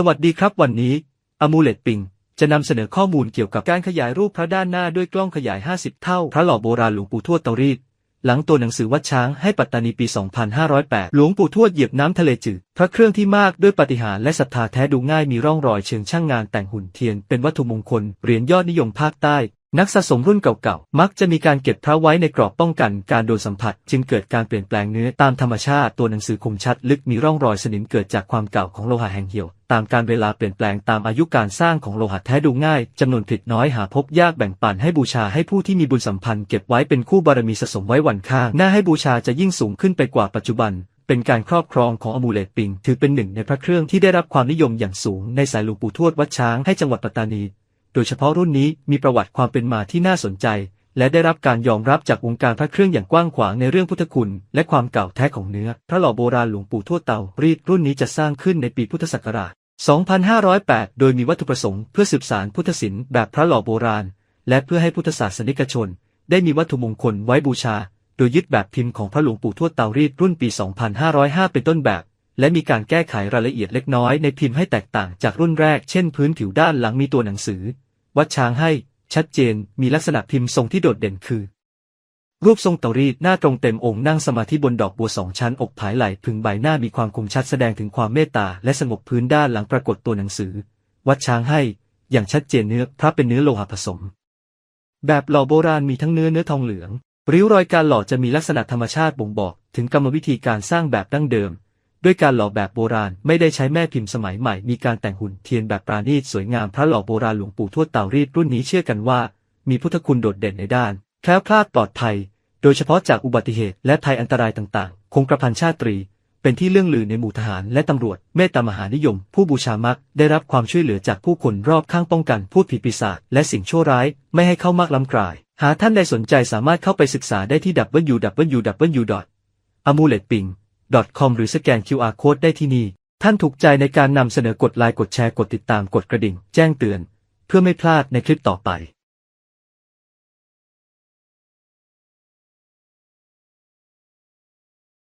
สวัสดีครับวันนี้อมูเลตปิงจะนำเสนอข้อมูลเกี่ยวกับการขยายรูปพระด้านหน้าด้วยกล้องขยาย 50 เท่า พระหล่อโบราณหลวงปู่ทวดเตารีดหลังตัวหนังสือวัดช้างให้ปัตตานีปี 2508 หลวงปู่ทวดเหยียบน้ำทะเลจืด พระเครื่องที่มากด้วยปฏิหารและศรัทธาแท้ดูง่ายมีร่องรอยเชิงช่างงานแต่งหุ่นเทียน เป็นวัตถุมงคลเหรียญยอดนิยมภาคใต้ นักสะสมรุ่นเก่าๆ มักจะมีการเก็บพระไว้ในกรอบป้องกันการโดนสัมผัส จึงเกิดการเปลี่ยนแปลงเนื้อตามธรรมชาติตัวหนังสือคมชัดลึกมีร่องรอยสนิมเกิดจากความเก่าของโลหะแห้งเหี่ยว ตามการเวลาเปลี่ยนแปลงตามอายุการสร้างของโลหะแท้ดูง่ายจำนวนผลิตน้อยหาพบยากแบ่งปันให้บูชาให้ผู้ที่มีบุญสัมพันธ์เก็บไว้เป็นคู่บารมีสะสมไว้วันข้างหน้าให้บูชาจะยิ่งสูงขึ้นไปกว่าปัจจุบันเป็นการครอบครองของอมูเลตปิง ถือเป็นหนึ่งในพระเครื่องที่ได้รับความนิยมอย่างสูงในสายหลวงปู่ทวดวัดช้างให้จังหวัดปัตตานี ดยเฉพาะรุ่นนี้มีประวัติความเป็นมาที่น่าสนใจ และได้รับการยอมรับจากวงการพระเครื่องอย่างกว้างขวางในเรื่องพุทธคุณ และความเก่าแท้ของเนื้อ พระหล่อโบราณหลวงปู่ทวดเตารีดรุ่นนี้จะสร้างขึ้นในปีพุทธศักราช 2508 โดยมีวัตถุประสงค์เพื่อสืบสานพุทธศิลป์แบบพระหล่อโบราณ และเพื่อให้พุทธศาสนิกชน ได้มีวัตถุมงคลไว้บูชา โดยยึดแบบพิมพ์ของพระหลวงปู่ทวดเตารีดรุ่นปี 2505 เป็นต้นแบบและมีการแก้ไขรายละเอียดเล็กน้อยในพิมพ์ให้แตกต่างจากรุ่นแรก เช่นพื้นผิวด้านหลังมีตัวหนังสือ วัดช้างให้ ชัดเจนมีลักษณะพิมพ์ทรงที่โดดเด่นคือ รูปทรงเตารีดหน้าตรงเต็มองค์นั่งสมาธิบนดอกบัวสองชั้นอกผายไหลพึงใบหน้ามีความคมชัดแสดงถึงความเมตตาและสงบพื้นด้านหลังปรากฏตัวหนังสือ วัดช้างให้ อย่างชัดเจนเนื้อพระเป็นเนื้อโลหะผสม แบบหล่อโบราณมีทั้งเนื้อเนื้อทองเหลืองริ้วรอยการหล่อจะมีลักษณะธรรมชาติบ่งบอกถึงกรรมวิธีการสร้างแบบดั้งเดิม ด้วยการหล่อแบบโบราณไม่ได้ใช้แม่พิมพ์สมัยใหม่ มีการแต่งหุ่นเทียนแบบปราณีตสวยงามพระหล่อโบราณหลวงปู่ทวดเต่ารีดรุ่นนี้เชื่อกันว่า มีพุทธคุณโดดเด่นในด้านแคล้วคลาดปลอดภัย โดยเฉพาะจากอุบัติเหตุและภัยอันตรายต่างๆ คงกระพันชาตรี เป็นที่เรื่องลือในหมู่ทหารและตำรวจเมตตามหานิยม ผู้บูชามักได้รับความช่วยเหลือจากผู้คนรอบข้างป้องกันพูดผีปีศาจและสิ่งชั่วร้ายไม่ให้เข้ามากล้ำกลาย หากท่านใดสนใจสามารถเข้าไปศึกษาได้ที่ w w w a m u l e t p i n g .com หรือสแกน QR Code ได้ที่นี่ ท่านถูกใจในการนำเสนอกดไลค์กดแชร์กดติดตามกดกระดิ่ง แจ้งเตือน เพื่อไม่พลาดในคลิปต่อไป